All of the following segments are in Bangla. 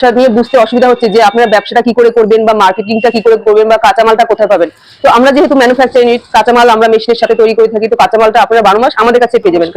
ব্যবসা নিয়ে বুঝতে অসুবিধা হচ্ছে যে আপনারা ব্যবসাটা কি করে করবেন বা মার্কেটিংটা কি করে করবেন বা কাঁচামালটা কোথায় পাবেন। তো আমরা যেহেতু ম্যানুফ্যাকচারিং ইউনিট কাঁচামাল আমরা মেশিনের সাথে তৈরি করে থাকি তো কাঁচামালটা আপনারা বারো মাস আমাদের কাছে পেয়ে যাবেন।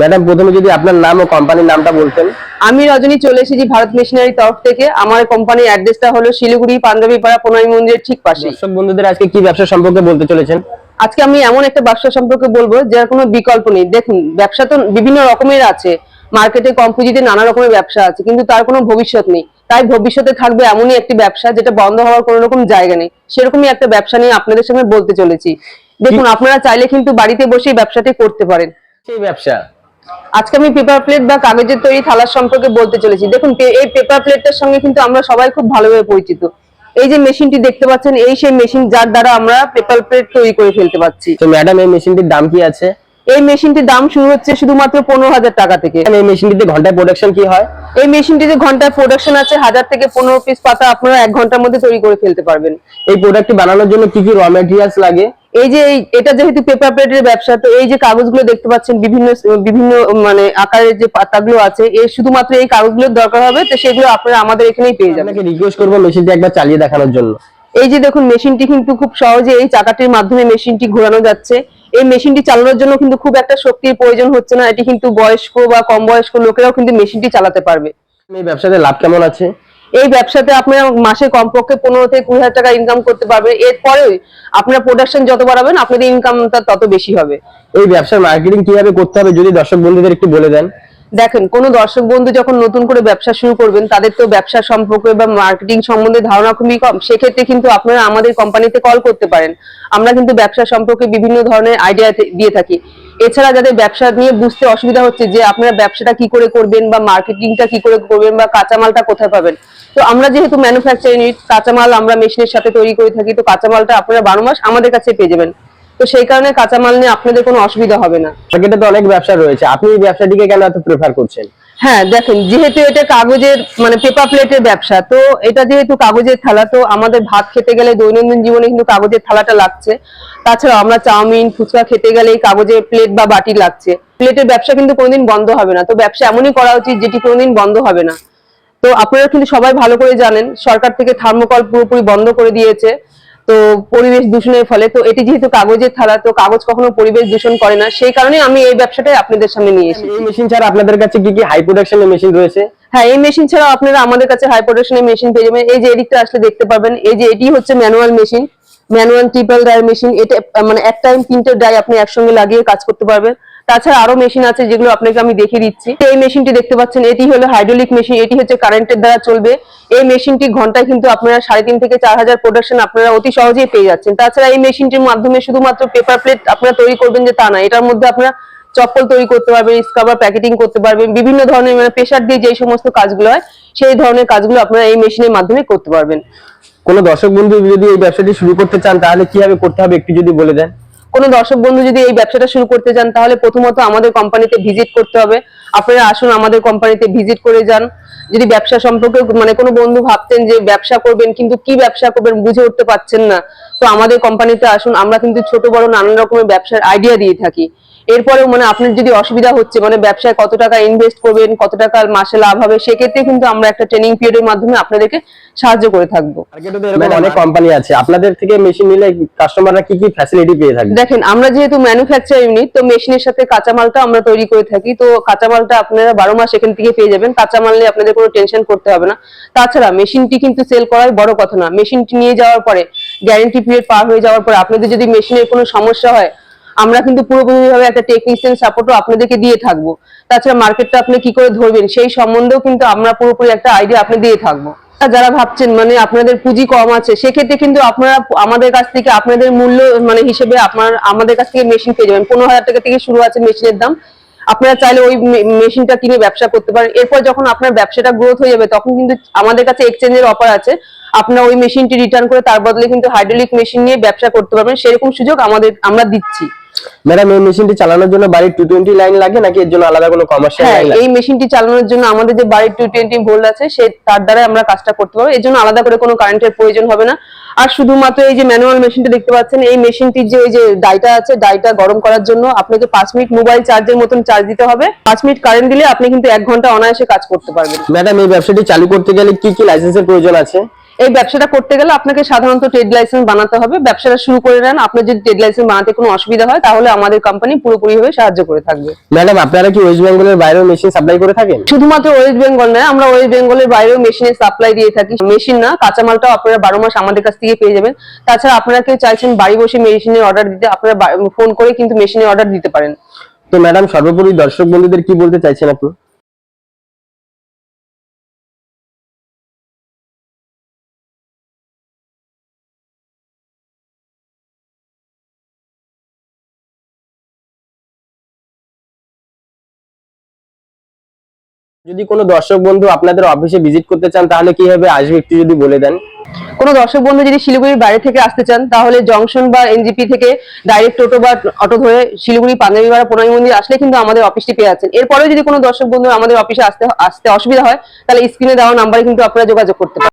ম্যাডাম প্রথমে যদি আপনার নাম ও কোম্পানির নামটা বলতেন। আমি রজনী চলে এসেছি ভারত মেশিনারি তরফ থেকে। আমার কোম্পানির অ্যাড্রেসটা হলো শিলিগুড়ি পাঞ্জাবি পাড়া পোনাই মন্দিরের ঠিক পাশে। দর্শক বন্ধুদের আজকে কি ব্যবসা সম্পর্কে বলতে চলেছেন? আজকে আমি এমন একটা ব্যবসা সম্পর্কে বলব যার কোনো বিকল্প নেই। দেখুন ব্যবসা তো বিভিন্ন রকমের আছে। মার্কেটে কম পুঁজিতে নানা রকমের ব্যবসা আছে কিন্তু তার কোনো ভবিষ্যৎ নেই। তাই ভবিষ্যতে থাকবে এমনই একটি ব্যবসা যেটা বন্ধ হওয়ার কোনো রকম জায়গা নেই। সেরকমই একটা ব্যবসা নিয়ে আপনাদের সামনে বলতে চলেছি। দেখুন আপনারা চাইলে কিন্তু বাড়িতে বসেই ব্যবসাটি করতে পারেন। সেই ব্যবসা? আজকে আমি পেপার প্লেট বা কাগজের তৈরি থালার সম্পর্কে বলতে চলেছি। দেখুন এই পেপার প্লেটটার সঙ্গে কিন্তু আমরা সবাই খুব ভালোভাবে পরিচিত। এই যে মেশিনটি দেখতে পাচ্ছেন এই সেই মেশিন যার দ্বারা আমরা পেপার প্লেট তৈরি করে ফেলতে পারছি। তো ম্যাডাম এই মেশিনটির দাম কি আছে? এই মেশিনটির দাম শুরু হচ্ছে শুধুমাত্র পনেরো হাজার টাকা থেকে। এই মেশিনটিতে ঘন্টায় প্রোডাকশন কি হয়? এই মেশিনটিতে ঘন্টায় প্রোডাকশন আছে হাজার থেকে পনেরো পিস পাতা আপনারা এক ঘণ্টার মধ্যে তৈরি করে ফেলতে পারবেন। এই প্রোডাক্টটি বানানোর জন্য কি কি র ম্যাটেরিয়ালস লাগে? এই যে এটা যেহেতু পেপার প্লেটের ব্যবসা তো এই যে কাগজগুলো দেখতে পাচ্ছেন বিভিন্ন বিভিন্ন মানে আকারের যে পাতাগুলো আছে এর শুধুমাত্র এই কাগজগুলোর দরকার হবে তো সেগুলো আপনারা আমাদের এখানেই পেয়ে যাবেন। আপনাকে রিকোয়েস্ট করব মেশিনটি একবার চালিয়ে দেখানোর জন্য। এই যে দেখুন মেশিনটি কিন্তু খুব সহজে এই চাকাটির মাধ্যমে মেশিনটি ঘোরানো যাচ্ছে। এই মেশিনটি চালানোর জন্য কিন্তু খুব একটা শক্তির প্রয়োজন হচ্ছে না। এটি কিন্তু বয়স্ক বা কম বয়স্ক লোকেরাও কিন্তু মেশিনটি চালাতে পারবে। এই ব্যবসাতে লাভ কেমন আছে? এই ব্যবসাতে আপনারা মাসে কমপক্ষে পনেরো থেকে কুড়ি হাজার টাকা ইনকাম করতে পারবেন এরপরে আপনার প্রোডাকশন যত বাড়াবেন আপনাদের ইনকামটা তত বেশি হবে। এই ব্যবসার মার্কেটিং কীভাবে করতে হবে যদি দর্শক বন্ধুদের একটু বলে দেন? দেখেন, কোন দর্শক বন্ধু যখন নতুন করে ব্যবসা শুরু করবেন, তাদের তো ব্যবসা সম্পর্কে বা মার্কেটিং সম্বন্ধে ধারণা খুবই কম। সেক্ষেত্রে কিন্তু আপনারা আমাদের কোম্পানিতে কল করতে পারেন। আমরা কিন্তু ব্যবসা সম্পর্কে বিভিন্ন ধরনের আইডিয়া দিয়ে থাকি। এছাড়া যাদের ব্যবসা নিয়ে বুঝতে অসুবিধা হচ্ছে যে আপনারা ব্যবসাটা কি করে করবেন বা মার্কেটিংটা কি করে করবেন বা কাঁচামালটা কোথায় পাবেন। তো আমরা যেহেতু ম্যানুফ্যাকচারিং কাঁচামাল আমরা মেশিনের সাথে তৈরি করে থাকি, তো কাঁচামালটা আপনারা বারো মাস আমাদের কাছে পেয়ে যাবেন। তো সেই কারণে কাঁচামাল নিয়ে আপনাদের কোনো অসুবিধা হবে না। মার্কেটে তো অনেক ব্যবসা রয়েছে। আপনি এই ব্যবসাটিকে কেন এত প্রেফার করছেন? হ্যাঁ দেখেন যেহেতু এটা কাগজের মানে পেপার প্লেটের ব্যবসা তো এটা যেহেতু কাগজের থালা তো আমাদের ভাত খেতে গেলে দৈনন্দিন জীবনে কিন্তু কাগজের থালাটা লাগছে। তাছাড়া আমরা চাউমিন ফুচকা খেতে গেলে কাগজের প্লেট বা বাটি লাগছে। প্লেটের ব্যবসা কিন্তু কোনোদিন বন্ধ হবে না। তো ব্যবসা এমনই করা উচিত যেটি কোনোদিন বন্ধ হবে না। তো আপনারা কিন্তু সবাই ভালো করে জানেন সরকার থেকে থার্মোকল পুরোপুরি বন্ধ করে দিয়েছে। তো পরিবেশ দূষণের ফলে তো এটি যেহেতু কাগজের থালা তো কাগজ কখনো পরিবেশ দূষণ করে না। সেই কারণে আমি এই ব্যবসাটাই আপনাদের সামনে নিয়ে এসেছি। এই মেশিন ছাড়া আপনাদের কাছে কি কি হাই প্রোডাকশনের মেশিন রয়েছে? হ্যাঁ এই মেশিন ছাড়াও আপনারা আমাদের কাছে হাই প্রোডাকশনের মেশিন পেয়ে যাবেন। এই যে এদিকটা আসলে দেখতে পাবেন এই যে এটি হচ্ছে manual machine manual triple die machine এটা মানে এক টাইম তিনটে ডাই আপনি একসঙ্গে লাগিয়ে কাজ করতে পারবেন। তাছাড়া আরও মেশিন আছে যেগুলো আপনাকে আমি দেখিয়ে দিচ্ছি। এই মেশিনটি দেখতে পাচ্ছেন, এটি হলো হাইড্রোলিক মেশিন এটি হচ্ছে কারেন্টের দ্বারা চলবে। এই মেশিনটি ঘন্টায় কিন্তু আপনারা সাড়ে তিন থেকে চার হাজার প্রোডাকশন আপনারা অতি সহজেই পেয়ে যাচ্ছেন। তাছাড়া এই মেশিনটির মাধ্যমে শুধুমাত্র পেপার প্লেট আপনারা তৈরি করবেন যে তা না, এটার মধ্যে আপনারা চপ্পল তৈরি করতে পারবেন স্কাবার প্যাকেটিং করতে পারবেন, বিভিন্ন ধরনের মানে প্রেশার দিয়ে যে সমস্ত কাজগুলো হয়, সেই ধরনের কাজগুলো আপনারা এই মেশিনের মাধ্যমে করতে পারবেন। কোনো দর্শক বন্ধু যদি এই ব্যবসাটি শুরু করতে চান, তাহলে কীভাবে করতে হবে একটু যদি বলে দেন? কোনো দর্শক বন্ধু যদি এই ব্যবসাটা শুরু করতে চান, তাহলে প্রথমত আমাদের কোম্পানিতে ভিজিট করতে হবে। আপনারা আসুন আমাদের কোম্পানিতে ভিজিট করে যান। যদি ব্যবসা সম্পর্কে মানে কোনো বন্ধু ভাবতেন যে ব্যবসা করবেন, কিন্তু কি ব্যবসা করবেন বুঝে উঠতে পারছেন না, তো আমাদের কোম্পানিতে আসুন। আমরা কিন্তু ছোট, বড় নানান রকমের ব্যবসার আইডিয়া দিয়ে থাকি। এরপরেও মানে আপনার যদি অসুবিধা হচ্ছে মানে ব্যবসায় কত টাকা ইনভেস্ট করবেন কত টাকা মাসে লাভ হবে সেক্ষেত্রে কিন্তু আমরা একটা ট্রেনিং পিরিয়ডের মাধ্যমে আপনাদেরকে সাহায্য করে থাকব। এরকম অনেক কোম্পানি আছে আপনাদের থেকে মেশিন নিলে কাস্টমাররা কি কি ফ্যাসিলিটি পেয়ে থাকবে দেখেন আমরা যেহেতু ম্যানুফ্যাকচার ইউনিট তো মেশিনের সাথে কাঁচামালটা আমরা তৈরি করে থাকি তো কাঁচামালটা আপনারা বারো মাস এখান থেকে পেয়ে যাবেন কাঁচামাল নিয়ে আপনাদের কোনো টেনশন করতে হবে না। তাছাড়া মেশিনটি কিন্তু সেল করাই বড় কথা না মেশিনটি নিয়ে যাওয়ার পরে গ্যারেন্টি পিরিয়ড পার হয়ে যাওয়ার পরে আপনাদের যদি মেশিনের কোনো সমস্যা হয় আমরা কিন্তু পুরোপুরিভাবে একটা টেকনিশিয়ান সাপোর্টও আপনাদেরকে দিয়ে থাকব। তাছাড়া মার্কেটটা আপনি কি করে ধরবেন, সেই সম্বন্ধেও কিন্তু আমরা পুরোপুরি একটা আইডিয়া আপনি দিয়ে থাকব। যারা ভাবছেন মানে আপনাদের পুঁজি কম আছে, সেক্ষেত্রে কিন্তু আপনারা, আমাদের কাছ থেকে আপনাদের মূল্য মানে হিসেবে আপনার, আমাদের কাছ থেকে মেশিন পেয়ে যাবেন। পনেরো হাজার টাকা থেকে শুরু আছে মেশিনের দাম। আপনারা চাইলে ওই মেশিনটা কিনে ব্যবসা করতে পারেন। এরপর যখন আপনার ব্যবসাটা গ্রোথ হয়ে যাবে, তখন কিন্তু আমাদের কাছে এক্সচেঞ্জের অফার আছে। আপনারা ওই মেশিনটি রিটার্ন করে তার বদলে কিন্তু হাইড্রোলিক মেশিন নিয়ে ব্যবসা করতে পারবেন। সেরকম সুযোগ আমাদের, আমরা দিচ্ছি। ম্যাডাম এই মেশিনটি চালানোর জন্য বাড়ির টু টোয়েন্টি লাইন লাগে নাকি এর জন্য আলাদা কোনো কমার্শিয়াল হ্যাঁ লাইন লাগে? এই মেশিনটি চালানোর জন্য আমাদের যে বাড়ির টু টোয়েন্টি ভোল্ট আছে সে তার দ্বারা আমরা কাজটা করতে পারব। এর জন্য আলাদা করে কোনো কারেন্টের প্রয়োজন হবে না। আর শুধুমাত্র এই যে ম্যানুয়াল মেশিনটা দেখতে পাচ্ছেন এই মেশিনটির যে ওই যে ডাইটা আছে ডাইটা গরম করার জন্য আপনাকে পাঁচ মিনিট মোবাইল চার্জের মতন চার্জ দিতে হবে। পাঁচ মিনিট কারেন্ট দিলে আপনি কিন্তু এক ঘণ্টা অনায়াসে কাজ করতে পারবেন। ম্যাডাম এই ব্যবসাটি চালু করতে গেলে কি কি লাইসেন্সের প্রয়োজন আছে? এই ব্যবসাটা করতে গেলে আপনাকে সাধারণত ট্রেড লাইসেন্স বানাতে হবে। ব্যবসাটা শুরু করে নেন। আপনার যদি ট্রেড লাইসেন্স বানাতে কোনো অসুবিধা হয় তাহলে আমাদের কোম্পানি পুরোপুরিভাবে সাহায্য করে থাকবে। ম্যাডাম আপনারা কি ওয়েস্ট বেঙ্গলের বাইরেও মেশিন সাপ্লাই করে থাকেন? শুধুমাত্র ওয়েস্ট বেঙ্গল নয় আমরা ওয়েস্ট বেঙ্গলের বাইরেও মেশিনের সাপ্লাই দিয়ে থাকি। মেশিন না কাঁচামালটাও আপনারা বারো মাস আমাদের কাছ থেকে পেয়ে যাবেন। তাছাড়া আপনারা কেউ চাইছেন বাড়ি বসে মেশিনের অর্ডার দিতে আপনারা ফোন করে কিন্তু মেশিনের অর্ডার দিতে পারেন। তো ম্যাডাম সর্বোপরি দর্শক বন্ধুদের কি বলতে চাইছেন আপনি? যদি কোনো দর্শক বন্ধু আপনাদের অফিসে ভিজিট করতে চান, তাহলে কীভাবে আসবে একটু যদি বলে দেন। কোনো দর্শক বন্ধু যদি শিলিগুড়ির বাইরে থেকে আসতে চান, তাহলে জংশন বা এনজিপি থেকে ডাইরেক্ট টোটো বা অটো ধরে শিলিগুড়ি পাঞ্জাবি বা পুনাই মন্দির আসলে কিন্তু আমাদের অফিসটি পেয়ে আছেন এরপরেও যদি কোনো দর্শক বন্ধু আমাদের অফিসে আসতে আসতে অসুবিধা হয়, তাহলে স্ক্রিনে দেওয়া নাম্বারে কিন্তু আপনারা যোগাযোগ করতে পারেন।